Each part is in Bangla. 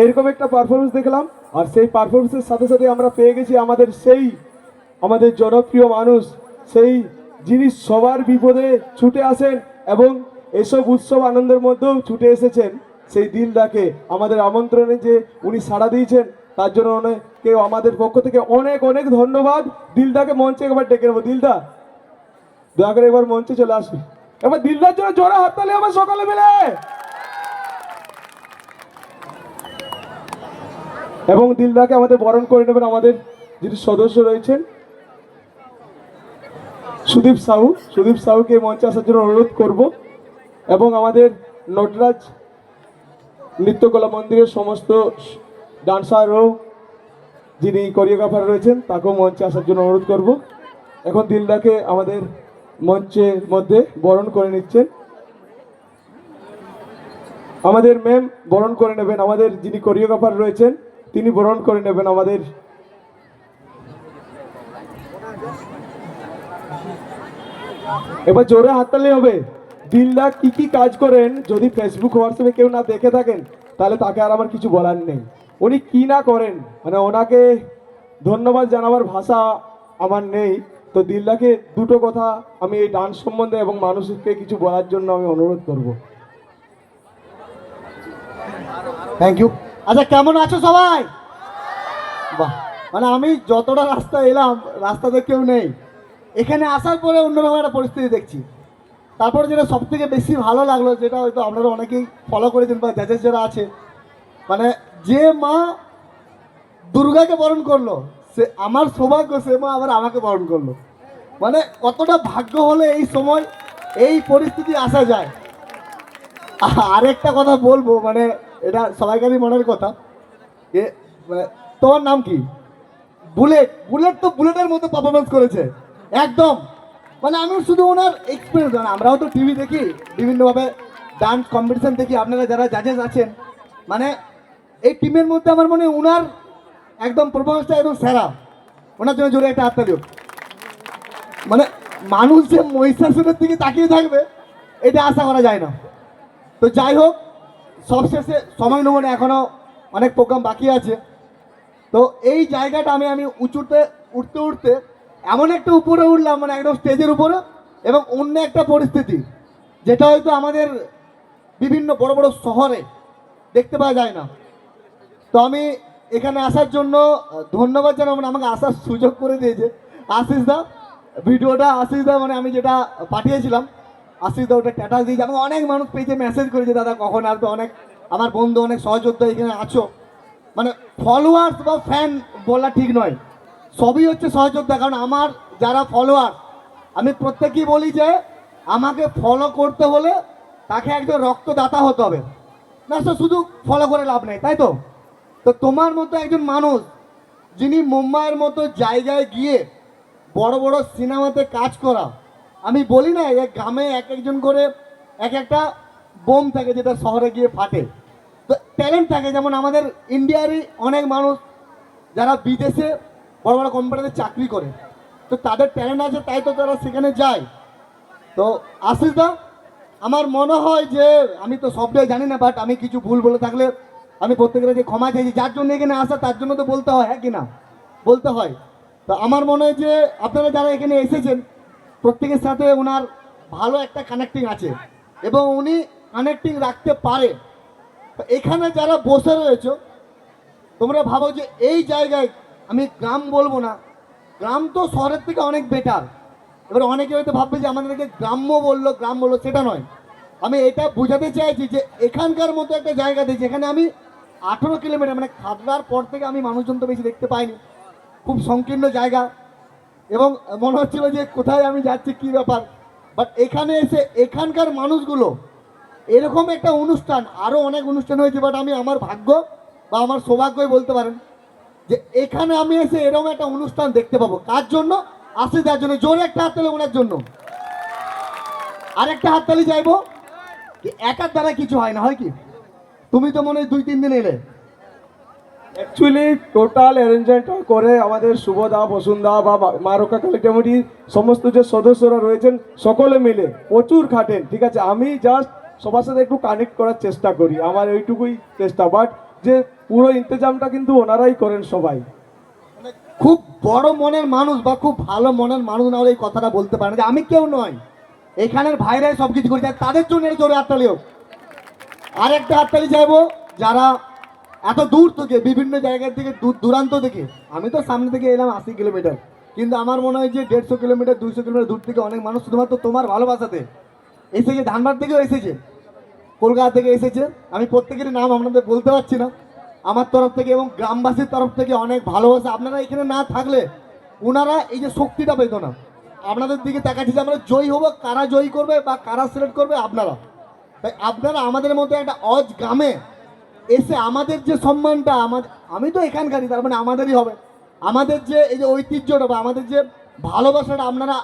এরকম একটা পারফরমেন্স দেখলাম, আর সেই পারফরমেন্সের সাথে সাথে আমরা পেয়ে গেছি আমাদের সেই, আমাদের জনপ্রিয় মানুষ, সেই যিনি সবার বিপদে ছুটে আসেন এবং এসব উৎসব আনন্দের মধ্যেও ছুটে এসেছেন, সেই দিলদাকে আমাদের আমন্ত্রণে যে উনি সাড়া দিয়েছেন, তার জন্য অনেকে আমাদের পক্ষ থেকে অনেক অনেক ধন্যবাদ। দিলদাকে মঞ্চে একবার ডেকে নেব। দিলদা, দয়া করে একবার মঞ্চে চলে আসবে। এবার দিলদার জন্য জোড়া হাততালি আমার সকালে মিলে। এবং দিলদাকে আমাদের বরণ করে নেবেন আমাদের যিনি সদস্য রয়েছেন। সুদীপ সাহু, সুদীপ সাহুকে মঞ্চে আসার জন্য অনুরোধ করব এবং আমাদের নটরাজ নৃত্যকলা মন্দিরের সমস্ত ডান্সার ও যিনি কোরিওগ্রাফার রয়েছেন, তাকেও মঞ্চে আসার জন্য অনুরোধ করব। এখন দিলদাকে আমাদের মঞ্চের মধ্যে বরণ করে নিচ্ছেন। আমাদের ম্যাম বরণ করে নেবেন আমাদের যিনি কোরিওগ্রাফার রয়েছেন তিনি বরণ করে নেবেন আমাদের। এবার জোরে হাততালি হবে। দিলদা কি কি কাজ করেন? যদি ফেসবুক হোয়াটসঅ্যাপে কেউ না দেখে থাকেন, তাহলে তাকে আর আমার কিছু বলার নেই। উনি কি না করেন? মানে ওনাকে ধন্যবাদ জানাবার ভাষা আমার নেই। তো দিলদাকে দুটো কথা আমি এই ডান্স সম্বন্ধে এবং মানুষকে কিছু বলার জন্য আমি অনুরোধ করব। থ্যাংক ইউ আচ্ছা কেমন আছো সবাই? বাহ মানে আমি যতটা রাস্তা এলাম, রাস্তাতে কেউ নেই। এখানে আসার পরে অন্যরকম একটা পরিস্থিতি দেখছি। তারপর যেটা সব থেকে বেশি ভালো লাগল, যেটা হয়তো আপনারা অনেকেই ফলো করেছেন বা জাজেস যারা আছে মানে যে মা দুর্গাকে বরণ করল, সে আমার সৌভাগ্য, সে মা আবার আমাকে বরণ করল। মানে কতটা ভাগ্য হলে এই সময়, এই পরিস্থিতি আসা যায়। আরেকটা কথা বলব মানে এটা সবাইকারই মনের কথা। যে মানে তোমার নাম কি? বুলেট। বুলেট তো বুলেটের মতো পারফরমেন্স করেছে। একদম। মানে আমি শুধু ওনার এক্সপিরিয়েন্স মানে আমরাও তো টিভি দেখি, বিভিন্নভাবে ডান্স কম্পিটিশন দেখি। আপনারা যারা জাজেস আছেন মানে এই টিমের মধ্যে আমার মনে হয় ওনার একদম পারফরমেন্সটা একদম সেরা। ওনার জন্য জোরে একটা হোক। মানে মানুষ যে মহিষাসুরের দিকে তাকিয়ে থাকবে, এটা আশা করা যায় না। তো যাই হোক সবশেষে সময় নমনে এখনও অনেক প্রোগ্রাম বাকি আছে। তো এই জায়গাটা আমি আমি উঁচুতে উঠতে উঠতে এমন একটা উপরে উঠলাম মানে একদম স্টেজের উপরে, এবং অন্য একটা পরিস্থিতি, যেটা হয়তো আমাদের বিভিন্ন বড় বড় শহরে দেখতে পাওয়া যায় না। তো আমি এখানে আসার জন্য ধন্যবাদ জানাব মানে আমাকে আসার সুযোগ করে দিয়েছে। আশিস দা, ভিডিওটা আশিস দা মানে আমি যেটা পাঠিয়েছিলাম আশিস দা ওটা স্ট্যাটাস দিয়েছে। আমাকে অনেক মানুষ পেয়েছে মেসেজ করেছে, দাদা, কখন আসবে? অনেক আমার বন্ধু, অনেক সহযোদ্ধা এখানে আছো। মানে ফলোয়ার্স বা ফ্যান বলা ঠিক নয়। সবই হচ্ছে সহযোদ্ধা। কারণ আমার যারা ফলোয়ার আমি প্রত্যেকেই বলি যে, আমাকে ফলো করতে হলে তাকে একজন রক্তদাতা হতে হবে। না, সে শুধু ফলো করে লাভ নেই, তাই তো? তো তোমার মতো একজন মানুষ, যিনি মুম্বাইয়ের মতো জায়গায় গিয়ে বড় বড় সিনেমাতে কাজ করা আমি বলি না, এক গ্রামে এক একজন করে এক একটা বোম থাকে যেটা শহরে গিয়ে ফাটে। তো ট্যালেন্ট থাকে, যেমন আমাদের ইন্ডিয়ারই অনেক মানুষ যারা বিদেশে বড় বড় কোম্পানিতে চাকরি করে। তো তাদের ট্যালেন্ট আছে, তাই তো তারা সেখানে যায়। তো আশিস দা, আমার মনে হয় যে, আমি তো সবটাই জানি না বাট আমি কিছু ভুল বলে থাকলে আমি প্রত্যেকের কাছে ক্ষমা চাইছি। যার জন্য এখানে আসা, তার জন্য তো বলতে হয় হ্যাঁ কি না? বলতে হয়। তো আমার মনে হয় যে, আপনারা যারা এখানে এসেছেন প্রত্যেকের সাথে ওনার ভালো একটা কানেক্টিং আছে এবং উনি কানেক্টিং রাখতে পারে। এখানে যারা বসে রয়েছে, তোমরা ভাবো যে এই জায়গায় আমি গ্রাম বলব না। গ্রাম তো শহরের থেকে অনেক বেটার এবার অনেকে হয়তো ভাববে যে আমাদেরকে গ্রাম্য বলল, গ্রাম বলল, সেটা নয়। আমি এটা বোঝাতে চাইছি যে এখানকার মতো একটা জায়গাতে যেখানে আমি আঠেরো কিলোমিটার মানে খাদলার পর থেকে আমি মানুষজন তো বেশি দেখতে পাইনি। খুব সংকীর্ণ জায়গা। এবং মনে হচ্ছিল যে কোথায় আমি যাচ্ছি, কী ব্যাপার? বাট এখানে এসে এখানকার মানুষগুলো এরকম একটা অনুষ্ঠান আরও অনেক অনুষ্ঠান হয়েছে বাট আমি আমার ভাগ্য বা আমার সৌভাগ্যই বলতে পারেন যে এখানে আমি এসে এরকম একটা অনুষ্ঠান দেখতে পাবো। কার জন্য? আসে যার জন্য, জোরে একটা হাততালি ওনার জন্য। আরেকটা হাততালি চাইব? একার দ্বারা কিছু হয় না, হয় কি? তুমি তো মনে হয় দুই, তিন দিন এলে। অ্যাকচুয়ালি টোটাল অ্যারেঞ্জমেন্ট করে আমাদের শুভদা বসুন্ধা বা মা- মা রক্ষা কালী কমিটির সমস্ত যে সদস্যরা রয়েছেন, সকলে মিলে প্রচুর খাটেন, ঠিক আছে? আমি জাস্ট সবার সাথে একটু কানেক্ট করার চেষ্টা করি, আমার এইটুকুই চেষ্টা বাট যে পুরো ইন্তজামটা কিন্তু ওনারাই করেন সবাই। খুব বড় মনের মানুষ বা খুব ভালো মনের মানুষ না এই কথাটা বলতে পারে না যে আমি কেউ নয়। এখানের ভাইরাই সব কিছু আর তাদের জন্য জোরে হাততালি হোক। আর একটা হাততালি চাইব, যারা এত দূর থেকে বিভিন্ন জায়গা থেকে দূর, দূরান্ত থেকে। আমি তো সামনে থেকে এলাম আশি কিলোমিটার। কিন্তু আমার মনে হয় যে দেড়শো কিলোমিটার, দুইশো কিলোমিটার দূর থেকে অনেক মানুষ শুধুমাত্র তোমার ভালোবাসাতে এসেছে, ধানবাদ থেকেও এসেছে। কলকাতা থেকে এসেছে। আমি প্রত্যেকেরই নাম আপনাদের বলতে পারছি না। আমার তরফ থেকে এবং গ্রামবাসীর তরফ থেকে অনেক ভালোবাসা। আপনারা এখানে না থাকলে ওনারা এই যে শক্তিটা পেত না। আপনাদের দিকে তাকাচ্ছি যে আমরা জয়ী হব, কারা জয়ী করবে বা কারা সিলেক্ট করবে আপনারা। তাই আপনারা আমাদের মতো একটা অজ গ্রামে এসে আমাদের যে সম্মানটা আমাদের আমি তো এখানকারই, তার মানে আমাদেরই হবে। আমাদের যে এই যে ঐতিহ্যটা বা আমাদের যে ভালোবাসাটা আপনারা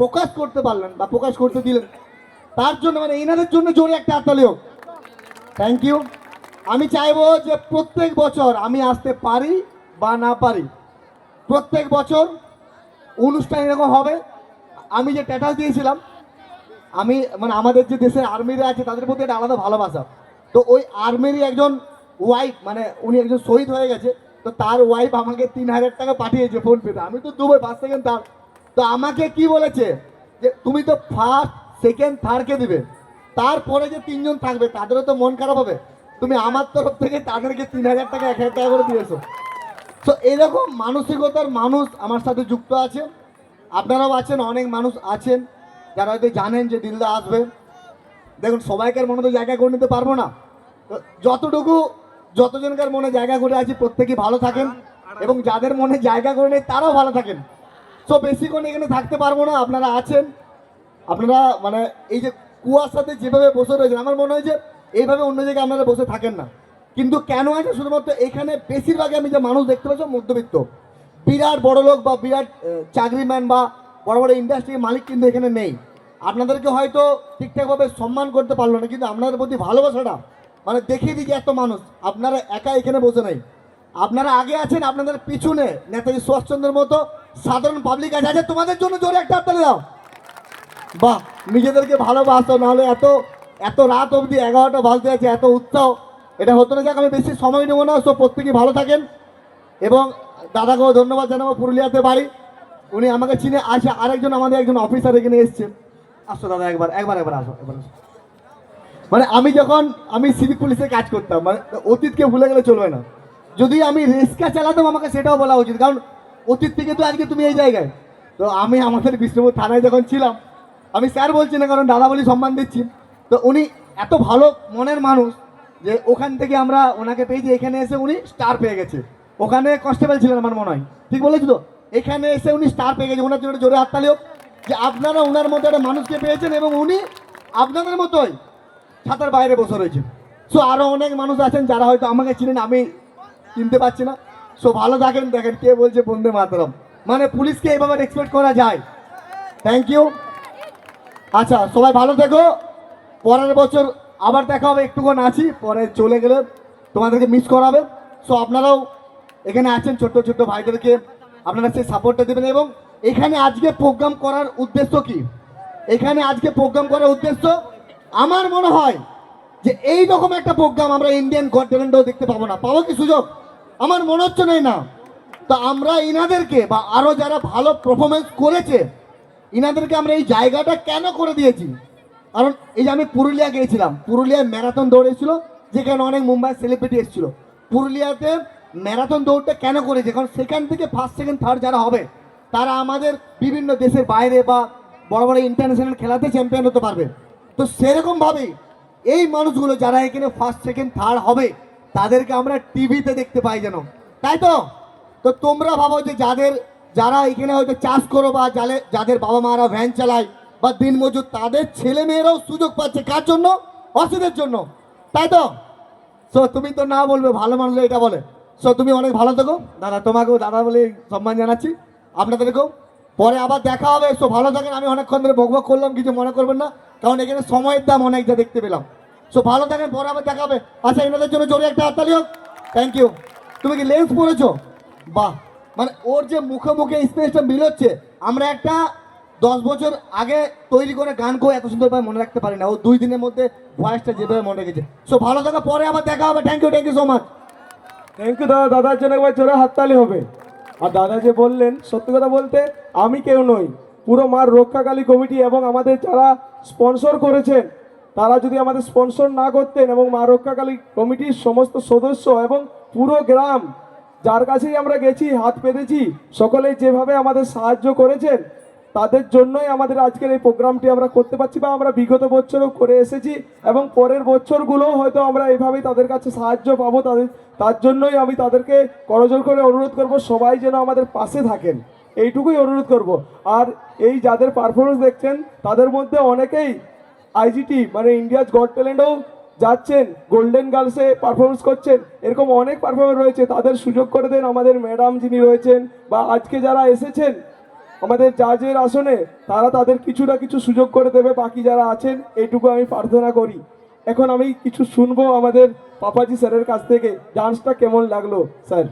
প্রকাশ করতে পারলেন বা প্রকাশ করতে দিলেন, তার জন্য মানে এনাদের জন্য জোরে একটা হাততালি হোক থ্যাংক ইউ আমি চাইব যে প্রত্যেক বছর আমি আসতে পারি বা না পারি। প্রত্যেক বছর অনুষ্ঠান এরকম হবে। আমি যে ট্যাটাস দিয়েছিলাম, আমি মানে আমাদের যে দেশের আর্মিরা আছে, তাদের প্রতি একটা আলাদা ভালোবাসা। তো ওই আর্মিরই একজন ওয়াইফ মানে উনি একজন শহীদ হয়ে গেছে, তো তার ওয়াইফ আমাকে তিন হাজার টাকা পাঠিয়েছে ফোন পেতে আমি তো দুবাই পাঁচ সেকেন্ড তার। তো আমাকে কি বলেছে? যে তুমি তো ফার্স্ট সেকেন্ড থার্ডকে দিবে। তারপরে যে তিনজন থাকবে, তাদেরও তো মন খারাপ হবে। তুমি আমার তরফ থেকে তাদেরকে তিন হাজার টাকা, এক হাজার টাকা করে দিয়েছ। তো এরকম মানসিকতার মানুষ আমার সাথে যুক্ত আছে। আপনারাও আছেন, অনেক মানুষ আছেন। যারা হয়তো জানেন যে দিলদা আসবে। দেখুন, সবাইকার মনে তো জায়গা করে নিতে পারব না। যতটুকু যতজনকার মনে জায়গা করে আছি, প্রত্যেকেই ভালো থাকেন এবং যাদের মনে জায়গা করে নেই, তারাও ভালো থাকেন। তো বেশিক্ষণ এখানে থাকতে পারব না, আপনারা আছেন। আপনারা মানে এই যে কুয়াশাতে যেভাবে বসে রয়েছেন, আমার মনে হয় যে এইভাবে অন্য জায়গায় আপনারা বসে থাকেন না। কিন্তু কেন আছে? শুধুমাত্র এখানে বেশিরভাগই আমি যে মানুষ দেখতে পাচ্ছি মধ্যবিত্ত। বিরাট বড় লোক বা বিরাট চাকরিম্যান বা বড় বড় ইন্ডাস্ট্রির মালিক কিন্তু এখানে নেই। আপনাদেরকে হয়তো ঠিকঠাকভাবে সম্মান করতে পারল না, কিন্তু আপনাদের প্রতি ভালোবাসাটা মানে দেখিয়ে দিই যে এত মানুষ, আপনারা একা এখানে বসে নেই। আপনারা আগে আছেন আপনাদের পিছনে, নেতাজি সুভাষচন্দ্রের মতো সাধারণ পাবলিক আছে। আছে তোমাদের জন্য জোরে একটা হাততালি দাও। বাহ, নিজেদেরকে ভালোবাসো, নাহলে এত এত রাত অবধি এগারোটা বাজতে আছে এত উৎসাহ। এটা হতো না, যাক, আমি বেশি সময় নেব না, সব প্রত্যেকেই ভালো থাকেন। এবং দাদাকেও ধন্যবাদ জানাব, পুরুলিয়াতে বাড়ি। উনি আমাকে চিনে আসে আরেকজন আমাদের একজন অফিসার এখানে এসছে আসো দাদা, একবার একবার একবার আসো একবার আসো। মানে আমি যখন, আমি সিভিক পুলিশে কাজ করতাম মানে অতীতকে ভুলে গেলে চলবে না। যদি আমি রিক্সা চালাতাম আমাকে সেটাও বলা উচিত, কারণ অতীত থেকে তো আজকে তুমি এই জায়গায়। তো আমি আমাদের বিষ্ণুপুর থানায় যখন ছিলাম, আমি স্যার বলছি না, কারণ দাদা বলি সম্মান দিচ্ছি। তো উনি এত ভালো মনের মানুষ যে ওখান থেকে আমরা ওনাকে পেয়েছি, এখানে এসে উনি স্টার পেয়ে গেছে। ওখানে কনস্টেবল ছিলেন আমার মনে হয়। ঠিক বলেছি তো? এখানে এসে উনি স্টার পেয়ে গেছে, ওনার জন্য জোরে হাততালি হোক। যে আপনারা ওনার মতো একটা মানুষকে পেয়েছেন এবং উনি আপনাদের মতোই ছাতার বাইরে বসে রয়েছেন। সো আরও অনেক মানুষ আছেন যারা হয়তো আমাকে চিনেন, আমি চিনতে পারছি না। সো ভালো থাকেন, দেখেন কে বলছে বন্দে মাতরম। মানে পুলিশকে এইভাবে এক্সপেক্ট করা যায়। থ্যাংক ইউ আচ্ছা সবাই ভালো থেকো। পরের বছর আবার দেখা হবে একটুক্ষণ আছি পরে চলে গেলে তোমাদেরকে মিস করাবে। সো আপনারাও এখানে আছেন ছোট্ট ছোট্ট ভাইদেরকে, আপনারা সেই সাপোর্টটা দেবেন এবং এখানে আজকে প্রোগ্রাম করার উদ্দেশ্য কি? এখানে আজকে প্রোগ্রাম করার উদ্দেশ্য? আমার মনে হয় যে এই রকম একটা প্রোগ্রাম আমরা ইন্ডিয়ান গড ট্যালেন্টও দেখতে পাবো না। পাবো কি সুযোগ? আমার মনে হচ্ছে নেই না। তো আমরা ইনাদেরকে বা আরও যারা ভালো পারফরমেন্স করেছে, ইনাদেরকে আমরা এই জায়গাটা কেন করে দিয়েছি? কারণ এই যে আমি পুরুলিয়া গিয়েছিলাম, পুরুলিয়ায় ম্যারাথন দৌড়েছিল যেখানে অনেক মুম্বাই সেলিব্রিটি এসেছিল। পুরুলিয়াতে ম্যারাথন দৌড়টা কেন করেছে? কারণ সেখান থেকে ফার্স্ট সেকেন্ড থার্ড যারা হবে তারা আমাদের বিভিন্ন দেশের বাইরে বা বড় বড় ইন্টারন্যাশনাল খেলাতে চ্যাম্পিয়ন হতে পারবে। তো সেরকমভাবেই এই মানুষগুলো যারা এখানে ফার্স্ট সেকেন্ড থার্ড হবে, তাদেরকে আমরা টিভিতে দেখতে পাই যেন। তাই তো? তো তোমরা ভাবো যে যাদের, যারা এখানে হয়তো চাষ করো বা যাদের যাদের বাবা মারা ভ্যান চালায় বা দিনমজুর, তাদের ছেলে মেয়েরাও সুযোগ পাচ্ছে কার জন্য? অসুদের জন্য। তাই তো? সো তুমি তো না বলবে, ভালো মানুষ এটা বলে। সো তুমি অনেক ভালো থেকো। দাদা, তোমাকেও দাদা বলে সম্মান জানাচ্ছি। আপনাদেরকেও পরে আবার দেখা হবে। সো ভালো থাকেন, আমি অনেকক্ষণ ধরে বকবক করলাম, কিছু মনে করবেন না, কারণ এখানে সময়ের দাম অনেক যা দেখতে পেলাম। সো ভালো থাকেন, পরে আবার দেখা হবে। আচ্ছা এনাদের জন্য জোরে একটা হাততালি হোক। থ্যাংক ইউ তুমি কি লেন্স পরেছো? বাহ! মানে ওর যে মুখে মুখে স্পেসটা মিল হচ্ছে, আমরা একটা দশ বছর আগে তৈরি করে গান করে এত সুন্দরভাবে মনে রাখতে পারি না ও দুই দিনের মধ্যে ভয়েসটা যেভাবে মনে রেখেছে। সো ভালো থাকা, পরে আবার দেখা হবে। Thank you thank you so much thank you দাদা। দাদার জন্য একবার জোরে হাততালি হবে। আর দাদা যে বললেন, সত্যি কথা বলতে আমি কেউ নই। পুরো মার রক্ষাকালী কমিটি এবং আমাদের যারা স্পন্সর করেছেন, তারা যদি আমাদের স্পন্সর না করতেন এবং মা রক্ষাকালী কমিটির সমস্ত সদস্য এবং পুরো গ্রাম, যার কাছেই আমরা গেছি, হাত পেতেছি সকলেই যেভাবে আমাদের সাহায্য করেছেন তাদের জন্যই আমাদের আজকের এই প্রোগ্রামটি আমরা করতে পারছি বা আমরা বিগত বছরও করে এসেছি এবং পরের বছরগুলোও হয়তো আমরা এইভাবেই তাদের কাছে সাহায্য পাবো, তাদের, তার জন্যই আমি তাদেরকে করজোর করে অনুরোধ করব সবাই যেন আমাদের পাশে থাকেন। এইটুকুই অনুরোধ করব। আর এই যাদের পারফরমেন্স দেখছেন, তাদের মধ্যে অনেকেই আইজিটি মানে ইন্ডিয়াজ গড ট্যালেন্টও যাচ্ছেন, গোল্ডেন গার্লসে পারফরমেন্স করছেন, এরকম অনেক পারফরমেন্স রয়েছে, তাদের সুযোগ করে দেন আমাদের ম্যাডাম যিনি রয়েছেন বা আজকে যারা এসেছেন আমাদের জাজের আসনে, তারা তাদের কিছু না কিছু সুযোগ করে দেবে, বাকি যারা আছেন এইটুকু আমি প্রার্থনা করি। এখন আমি কিছু শুনব আমাদের পাপাজি স্যারের কাছ থেকে ডান্সটা কেমন লাগল, স্যার?